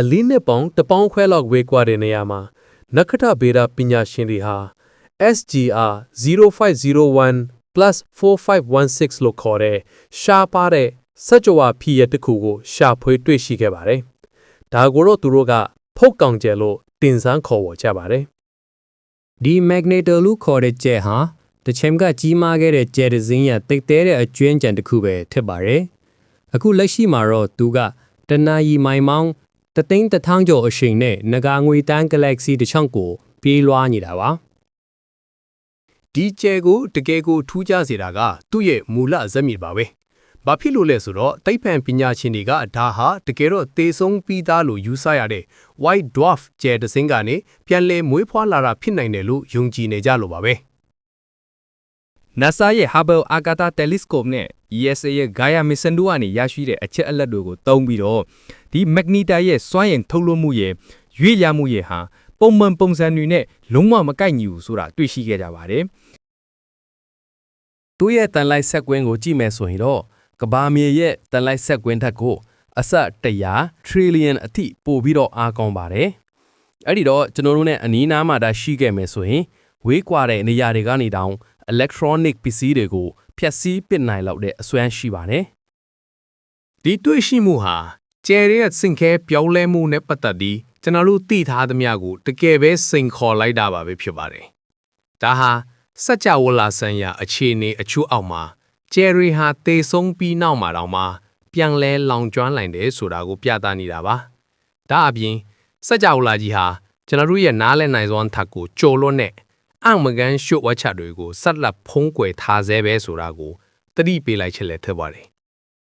အလီနှစ်ပေါင်းတပေါင်းခွဲလောက်ဝေးကွာတဲ့နေရာမှာနက္ခတဗေဒပညာရှင်တွေဟာ SGR 0501+4516 လို့ခေါ်တဲ့ရှားပါတဲ့စကြဝဠာဖြစ်ရတစ်ခုကိုရှာဖွေတွေ့ရှိခဲ့ပါတယ်။ဒါကိုတော့သူတို့ကဖုတ်ကောင်ကျယ်လို့တင်စမ်းခေါ်ဝေါ်ကြပါတယ်။ဒီ magneto လို့ခေါ်တဲ့ကျဲဟာတစ်ချိန်ကကြီးမားခဲ့တဲ့ကျဲတစ်စင်းရတိတ်တဲတဲ့အကျွင်းကြံတစ်ခုပဲဖြစ်ပါတယ်။အခုလက်ရှိမှာတော့သူကတနာရီမိုင်မောင်း တသိန်းတစ်ထောင်ကျော်အချိန်နဲ့ငကာငွေတန်း galaxy တစ်ချောင်းကို ပြေးလွှားနေတာပါဒီကျဲကိုတကယ်ကိုထူးခြားစေတာက သူ့ရဲ့မူလဇက်မြစ်ပါပဲ။ဘာဖြစ်လို့လဲဆိုတော့တိတ်ဖန်ပညာရှင်တွေကဒါဟာတကယ်တော့သေဆုံးပြီးသားလို့ယူဆရတဲ့ white dwarf ကျဲတစ်စင်းကနေပြန်လဲမွေးဖွားလာတာဖြစ်နိုင်တယ်လို့ယုံကြည်နေကြလို့ပါပဲ။ NASA ရဲ့ Hubble အာကာသ Telescope နဲ့ ESA ရဲ့ Gaia Mission တို့ကနေရရှိတဲ့အချက်အလက်တွေကိုသုံးပြီးတော့ဒီ Magnetar ရဲ့စွမ်းအင်ထုတ်လွှတ်မှုရဲ့ရွေ့လျားမှုရဲ့ဟာပုံမှန်ပုံစံတွေနဲ့လုံးဝမကိုက်ညီဘူးဆိုတာတွေ့ရှိခဲ့ကြပါတယ်သူ့ရဲ့တန်လိုက်ဆက်ကွင်းကိုကြည့်မယ်ဆိုရင်တော့ကဘာမြေရဲ့တန်လိုက်ဆက်ကွင်းထက်ကိုအစ100 trillion အထိပိုပြီးတော့အားကောင်းပါတယ်။အဲ့ဒီတော့ကျွန်တော်တို့ ਨੇ အနီးနားမှာဒါရှိခဲ့မယ်ဆိုရင်ဝေးကွာတဲ့နေရာတွေကနေတောင် electronic ပစ္စည်းတွေကိုဖျက်ဆီးပစ်နိုင်လောက်တဲ့အစွမ်းရှိပါတယ်ဒီတွေ့ရှိမှုဟာကျယ်ရဲ့စင်ခဲပြောင်းလဲမှုနဲ့ပတ်သက်ပြီးကျွန်တော်တို့သိထားသမျှကိုတကယ်ပဲစိန်ခေါ်လိုက်တာပါပဲဖြစ်ပါတယ်။ဒါဟာစัจ java လာဆန်ရအခြေအနေအချို့အောက်မှာကျယ်ရီဟာတေဆုံးပြီးနောက်မှာတောင်မှပြန်လဲလောင်ကျွမ်းနိုင်တယ်ဆိုတာကိုပြသနေတာပါ။ဒါအပြင်စัจ java လာကြီးဟာကျွန်တော်တို့ရဲ့နားလည်နိုင်စွမ်းထက်ကိုကျော်လွတ်တဲ့ အံ့မကန်းရှုပ်ဝက်ချက်တွေကိုဆက်လက်ဖုံးကွယ်ထားဆဲပဲဆိုတာကိုသတိပေးလိုက်ချက်လည်းထပ်ပါတယ်